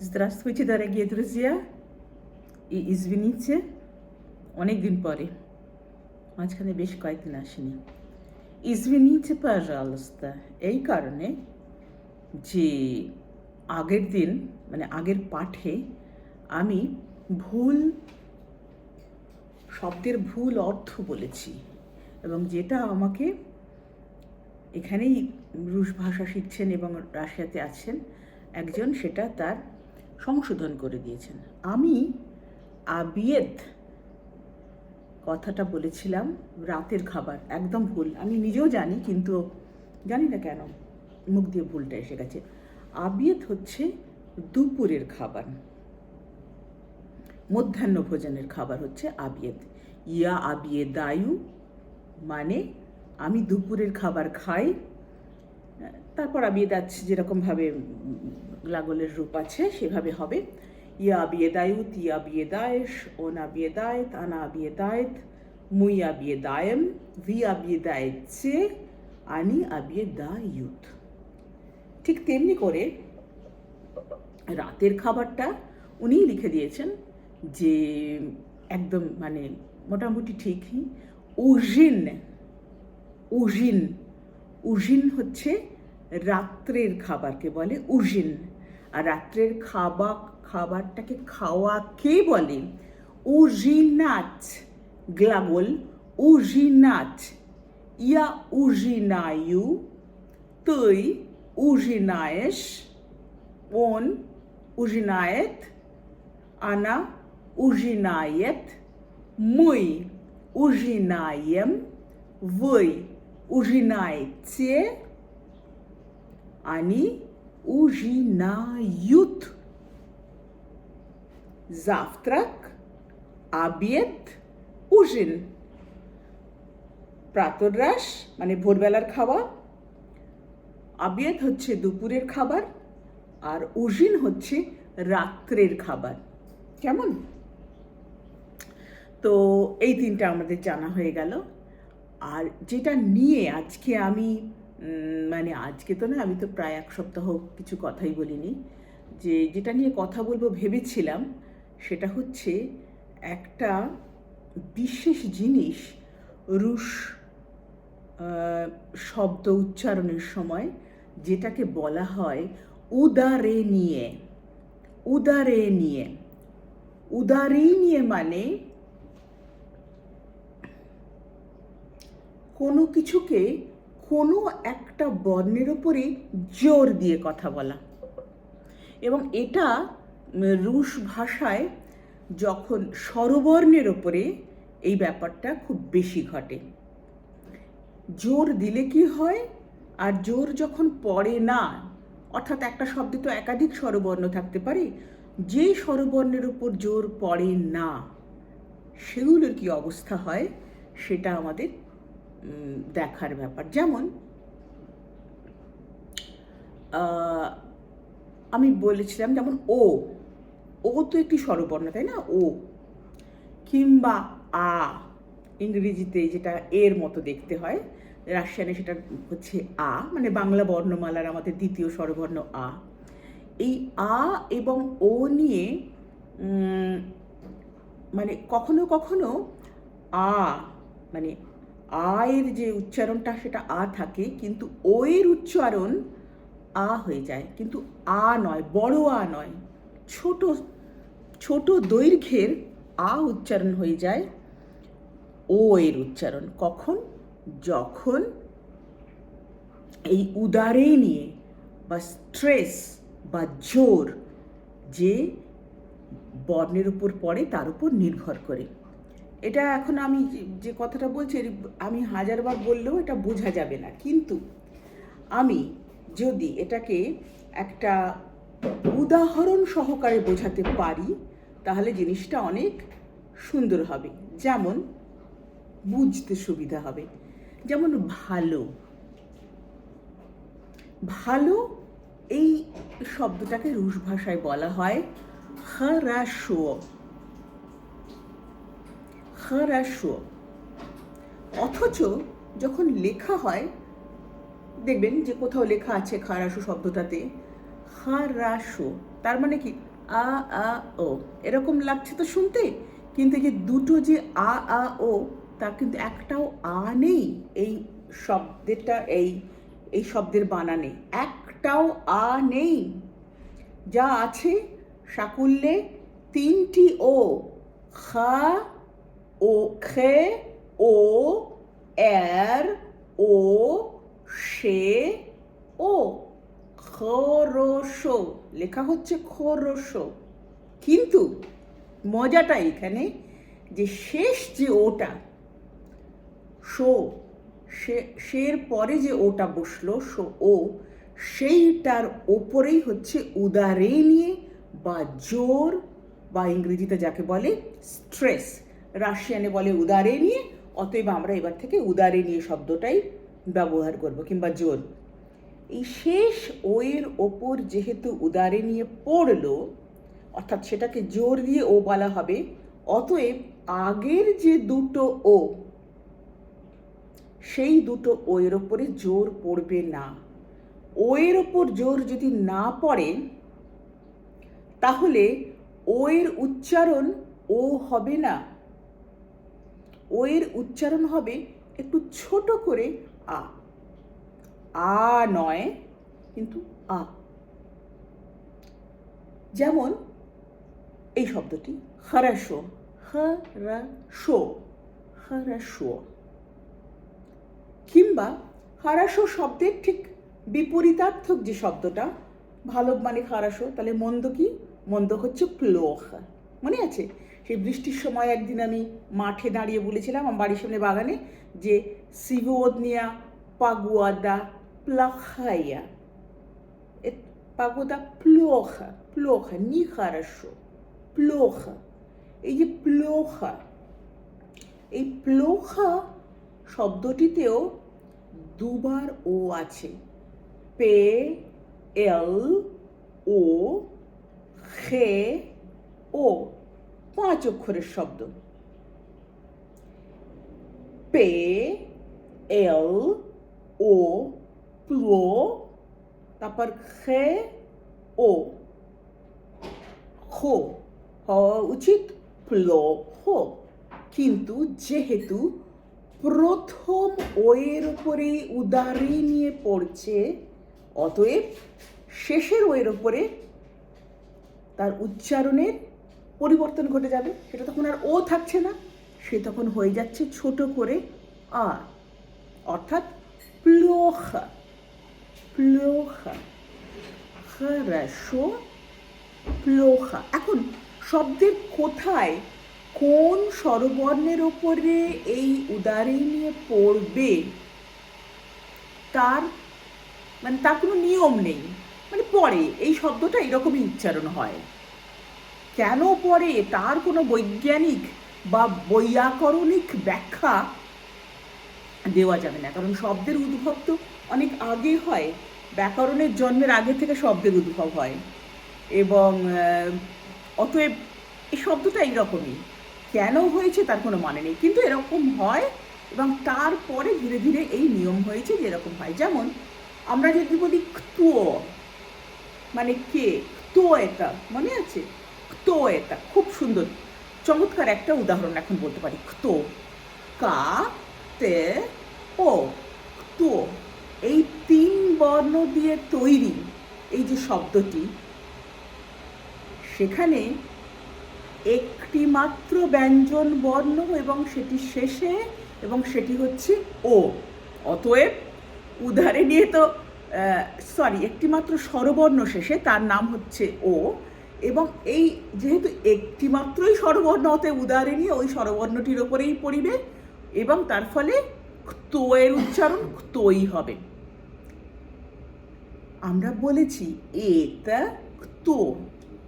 Здравствуйте, дорогие друзья! И извините, অনেক দিন পরে মাঝখানে বেশ কয়েকদিন আসেনি ইজভিনিতে পাজালস্তা এই কারণে যে আগের দিন মানে আগের পাঠে আমি ভুল শব্দের ভুল অর্থ বলেছি এবং যেটা আমাকে এখানেই রুশ ভাষা শিখছেন এবং রাশিয়াতে আছেন একজন সেটা তার সংশোধন করে দিয়েছেন। আমি আবিয়েদ কথাটা বলেছিলাম রাতের খাবার, একদম ভুল। আমি নিজেও জানি, কিন্তু জানি না কেন, মুখ দিয়ে ভুলটা এসে গেছে। আবিয়েদ হচ্ছে দুপুরের খাবার, মধ্যাহ্ন ভোজনের খাবার হচ্ছে আবিয়েদ। ইয়া আবিয়ে দায়ু মানে আমি দুপুরের খাবার খাই তারপর আবিয়ে যাচ্ছে যেরকমভাবে লাগলের রূপ আছে, সেভাবে হবে। ইয়া বিয়ে দায়ুত ইয়া বিয়ে দায়েশ ওনা বিয়ে দায়ত আনা বিয়ে দায়ত মুই আবিয়ে দায়েম ভি আবিয়ে দায়েছে আনি আবিয়ে দায়ুত ঠিক তেমনি করে রাতের খাবারটা উনিই লিখে দিয়েছেন যে, একদম মানে মোটামুটি ঠিকই, উজিন উজিন উজিন হচ্ছে রাত্রের খাবারকে বলে উজিন। আর রাত্রের খাবার খাবারটাকে খাওয়াকে বলে? উজিনাচ গ্লাগল উজিনাচ ইয়া উজিনায়ু তুই উজিনায়েস ওন উজিনায়েত, আনা, উজিনায়েত, মুই, উজিনায়েম вы ужинаете, они ужинают. Завтрак, обед, ужин. প্রাতরাস মানে ভোরবেলার খাওয়া আবিয়াত হচ্ছে দুপুরের খাবার আর উজিন হচ্ছে রাত্রের খাবার কেমন তো এই তিনটা আমাদের জানা হয়ে গেল আর যেটা নিয়ে আজকে আমি মানে আজকে তো না, আমি তো প্রায় এক সপ্তাহ কিছু কথাই বলিনি, যে যেটা নিয়ে কথা বলব ভেবেছিলাম সেটা হচ্ছে একটা বিশেষ জিনিস রুশ শব্দ উচ্চারণের সময় যেটাকে বলা হয় উদারে নিয়ে। উদারে নিয়ে। উদারে নিয়ে মানে কোনো কিছুকে কোনো একটা বর্ণের ওপরে জোর দিয়ে কথা বলা। এবং এটা রুশ ভাষায় যখন স্বরবর্ণের ওপরে এই ব্যাপারটা খুব বেশি ঘটে। জোর দিলে কি হয়? আর জোর যখন পড়ে না, অর্থাৎ একটা শব্দে তো একাধিক স্বরবর্ণ থাকতে পারে, যে স্বরবর্ণের উপর জোর পড়ে না, সেগুলোর কি অবস্থা হয়? সেটা আমাদের দেখার ব্যাপার। যেমন আমি বলেছিলাম যেমন ও ও তো একটি স্বরবর্ণ, তাই না? ও। কিংবা আ, ইংরেজিতে যেটা এর মতো দেখতে হয়, রাশিয়ানে সেটা হচ্ছে আ মানে বাংলা বর্ণমালার আমাদের দ্বিতীয় স্বরবর্ণ আ। এই আ এবং ও নিয়ে মানে কখনো কখনো আ মানে আয়ের যে উচ্চারণটা সেটা আ থাকে, কিন্তু ও এর উচ্চারণ আ হয়ে যায়। কিন্তু আ নয়, বড় আ নয়, ছোট ছোট দৈর্ঘ্যের আ উচ্চারণ হয়ে যায় ও এর উচ্চারণ। কখন? যখন এই উদারে নিয়ে বা স্ট্রেস বা জোর যে বর্ণের উপর পড়ে, তার উপর নির্ভর করে। এটা এখন আমি যে কথাটা বলছি আমি হাজারবার বললেও এটা বোঝা যাবে না। কিন্তু আমি যদি এটাকে একটা উদাহরণ সহকারে বোঝাতে পারি, তাহলে জিনিসটা অনেক সুন্দর হবে। যেমন বুঝতে সুবিধা হবে। যেমন ভালো। ভালো এই শব্দটাকে রুশ ভাষায় বলা হয়, হারাশো। খারাশো অথচ যখন লেখা হয়, দেখবেন যে কোথাও লেখা আছে খারাশো শব্দটাতে হারাসো তার মানে কি? আ আ, ও। এরকম লাগছে তো শুনতে, কিন্তু যে দুটো যে আ আ, ও তা কিন্তু একটাও আ নেই, এই শব্দটা এই এই শব্দের বানানে একটাও আ নেই। যা আছে সাকুল্যে তিনটি ও, খা ও খে ও এর ও সে ও খরসো লেখা হচ্ছে খরসো। কিন্তু মজাটা এখানে যে শেষ যে ওটা, শো সের পরে যে ওটা বসল, শো, ও, সেইটার ওপরেই হচ্ছে উদারে নিয়ে বা জোর বা ইংরেজিতে যাকে বলে স্ট্রেস। রাশিয়ানে বলে উদারে নিয়ে, অতএব আমরা এবার থেকে উদারে নিয়ে শব্দটাই ব্যবহার করব, কিংবা জোর। এই শেষ ওয়ের ওপর যেহেতু উদারে নিয়ে পড়ল, অর্থাৎ সেটাকে জোর দিয়ে ও বলা হবে, অতএব আগের যে দুটো ও, সেই দুটো ও এর ওপরে জোর পড়বে না। ও এর ওপর জোর যদি না পড়ে, তাহলে ও এর উচ্চারণ ও হবে না। ও এর উচ্চারণ হবে একটু ছোট করে আ। আ নয়, কিন্তু আ। যেমন এই শব্দটি, হারাশো হারাশো হারাশো কিংবা হারাশো শব্দের ঠিক বিপরীতার্থক যে শব্দটা ভালো মানে খারাসো তাহলে মন্দ কি? মন্দ হচ্ছে প্লোহ মনে আছে? সেই বৃষ্টির সময় একদিন আমি মাঠে দাঁড়িয়ে বলেছিলাম আমার বাড়ির সামনে বাগানে যে সিভোদনিয়া পাগুয়াদা প্লাখাইয়া। পাগোদা প্লোখা প্লোখা নি খারাসো প্লোখা। এই যে প্লোখা, এই প্লোখা শব্দটিতেও দুবার ও আছে। পে, এল, ও, খে, ও। পাঁচ অক্ষরের শব্দ। পে, এল, ও প্লো তারপর খে, ও। খো, হওয়া উচিত প্লো হো কিন্তু যেহেতু প্রথম ওয়ের উপরে উদারি নিয়ে পড়ছে, অতএব শেষের ওয়ের ওপরে তার উচ্চারণের পরিবর্তন ঘটে যাবে, সেটা তখন আর ও থাকছে না, সে তখন হয়ে যাচ্ছে ছোট করে আ অর্থাৎ প্লোখা প্লোখা প্লোখা এখন শব্দের কোথায়, কোন স্বরবর্ণের ওপরে এই উদারে নিয়ে পড়বে, তার মানে তার কোনো নিয়ম নেই। মানে পড়ে এই শব্দটা এরকমই উচ্চারণ হয়। কেন পড়ে তার কোনো বৈজ্ঞানিক বা বৈয়াকরণিক ব্যাখ্যা দেওয়া যাবে না? কারণ শব্দের উদ্ভব তো অনেক আগে হয়। ব্যাকরণের জন্মের আগে থেকে শব্দের উদ্ভব হয়। এবং অতএব এই শব্দটা এইরকমই কেন হয়েছে তার কোনো মানে নেই। কিন্তু এরকম হয় এবং তারপরে ধীরে ধীরে এই নিয়ম হয়েছে যে এরকম হয়। যেমন, আমরা যদি বলি ক্তুয় মানে কে? তো এটা মনে আছে? তো এটা খুব সুন্দর। চমৎকার একটা উদাহরণ এখন বলতে পারি। ক্তো কা, তে, ও ক্তো এই তিন বর্ণ দিয়ে তৈরি এই যে শব্দটি, সেখানে একটি মাত্র ব্যঞ্জন বর্ণ এবং সেটি শেষে এবং সেটি হচ্ছে ও। অতএব উদারে নিয়ে তো সরি একটি মাত্র স্বরবর্ণ শেষে তার নাম হচ্ছে ও। এবং এই যেহেতু একটি মাত্রই স্বরবর্ণ অতএব উদারে ওই স্বরবর্ণটির ওপরেই পড়িবে এবং তার ফলে তো এর উচ্চারণ তোই হবে। আমরা বলেছি এটা তো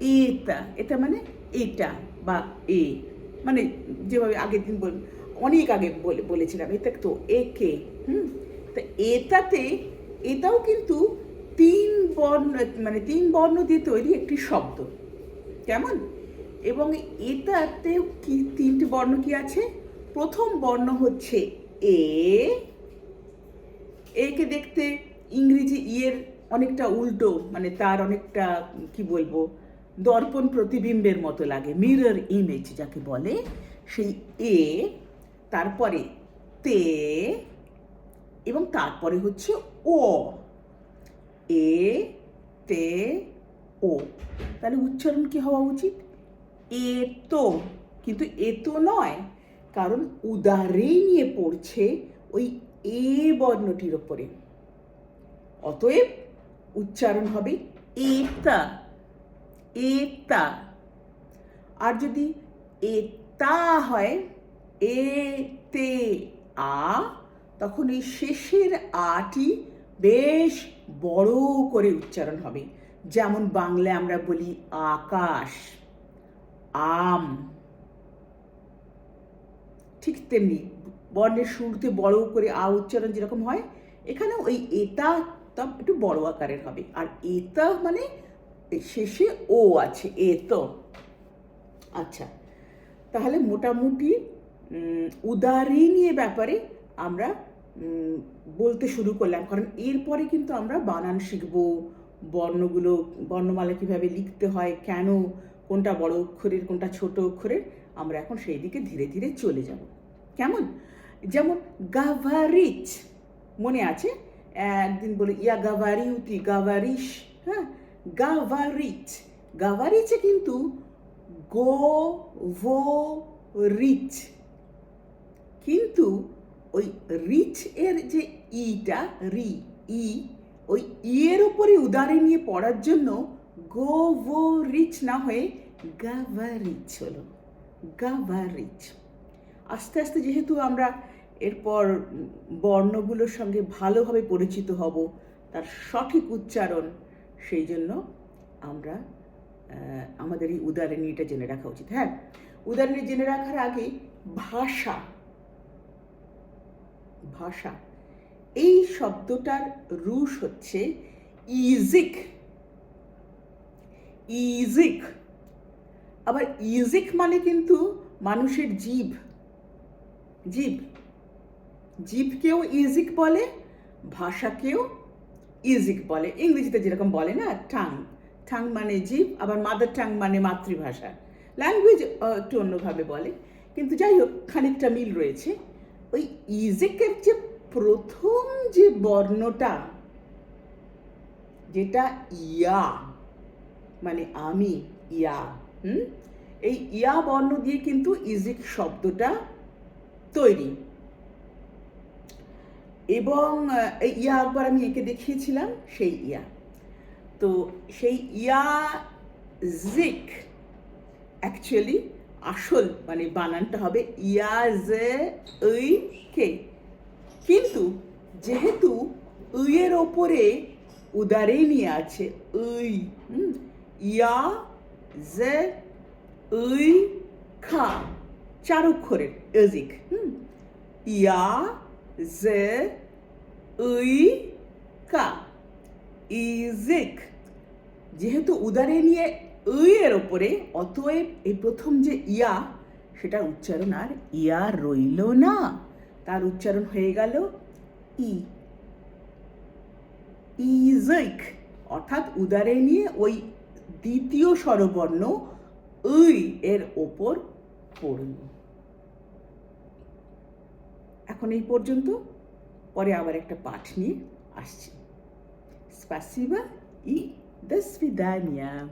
এটা এটা মানে এটা বা এ মানে যেভাবে আগের দিন বল, অনেক আগে বলে, বলেছিলাম এটা তো একে, হুম? তা এটাতে এটাও কিন্তু বর্ণ মানে তিন বর্ণ দিয়ে তৈরি একটি শব্দ। কেমন? এবং এটাতেও কি, তিনটি বর্ণ কি আছে? প্রথম বর্ণ হচ্ছে এ। একে দেখতে ইংরেজি ইয়ের অনেকটা উল্টো মানে তার অনেকটা, কি বলব, দর্পণ প্রতিবিম্বের মতো লাগে মিরর ইমেজ যাকে বলে। সেই এ, তারপরে তে, এবং তারপরে হচ্ছে ও এ, তে, ও। তাহলে উচ্চারণ কি হওয়া উচিত? এ তো কিন্তু এ তো নয়, কারণ উদারে নিয়ে পড়ছে ওই এ বর্ণটির ওপরে। অতএব উচ্চারণ হবে এতা এতা। আর যদি এতা হয়, এ, তে, আ, তখন এই শেষের আটি বেশ বড় করে উচ্চারণ হবে। যেমন বাংলায় আমরা বলি আকাশ আম। ঠিক তেমনি বর্ণের শুরুতে বড় করে আ উচ্চারণ যেরকম হয় এখানে ওই এটা তা একটু বড় আকারের হবে। আর এটা মানে শেষে ও আছে এ তো আচ্ছা তাহলে মোটামুটি উম, উদারি নিয়ে ব্যাপারে আমরা বলতে শুরু করলাম। কারণ এরপরে কিন্তু আমরা বানান শিখব, বর্ণগুলো, বর্ণমালা কীভাবে লিখতে হয়, কেন কোনটা বড় অক্ষরের, কোনটা ছোট অক্ষরের, আমরা এখন সেই দিকে ধীরে ধীরে চলে যাব। কেমন? যেমন গাভারিচ, মনে আছে? একদিন বলে, ইয়া গাভারিউতি গাভারিশ হ্যাঁ? গাভারিচ, গাভারিচে কিন্তু গো ভো রিচ কিন্তু ওই রিচ এর যে ইটা, রি, ই, ওই ই এর উপরে উদারে নিয়ে পড়ার জন্য গো ভো রিচ না হয়ে গাভারিচ হলো। গাভারিচ আস্তে আস্তে যেহেতু আমরা এরপর বর্ণগুলোর সঙ্গে ভালোভাবে পরিচিত হব, তার সঠিক উচ্চারণ, সেই জন্য আমরা আমাদের এই উদাহরণীটা জেনে রাখা উচিত। হ্যাঁ উদাহরণী জেনে রাখার আগে ভাষা ভাষা। এই শব্দটার রুশ হচ্ছে ইজিক। ইজিক। আবার ইজিক মানে কিন্তু মানুষের জীব। জীব। জীবকেও ইজিক বলে, ভাষাকেও ইজিক বলে। ইংরেজিতে যেরকম বলে না টাং টাং মানে জীব, আবার মাদার টাং মানে মাতৃভাষা। ল্যাঙ্গুয়েজ একটু অন্যভাবে বলে। কিন্তু যাই হোক, খানিকটা মিল রয়েছে। ওই ইজিকের যে প্রথম যে বর্ণটা, যেটা ইয়া মানে আমি, ইয়া, হুম? এই ইয়া বর্ণ দিয়ে কিন্তু ইজিক শব্দটা তৈরি। এবং, এই ইয়া একবার আমি এঁকে দেখিয়েছিলাম, সেই ইয়া। তো সেই ইয়া জিক অ্যাকচুয়ালি আসল মানে বানানটা হবে ইয়া জে ই কে কিন্তু যেহেতু উইয়ের ওপরে উদারে নিয়ে আছে হুম, ইয়া জে উই খা চার অক্ষরের এজিক হুম ইয়া জে উই কা ইজিক। যেহেতু উদারে নিয়ে এর ওপরে অতএব এই প্রথম যে ইয়া সেটা উচ্চারণ আর ইয়া রইল না তার উচ্চারণ হয়ে গেল ই ইজিক অর্থাৎ উদারে নিয়ে ওই দ্বিতীয় স্বরবর্ণ উই এর ওপর পড়ল এখন এই পর্যন্ত পরে আবার একটা পাঠ নিয়ে আসছি Спасибо и до свидания.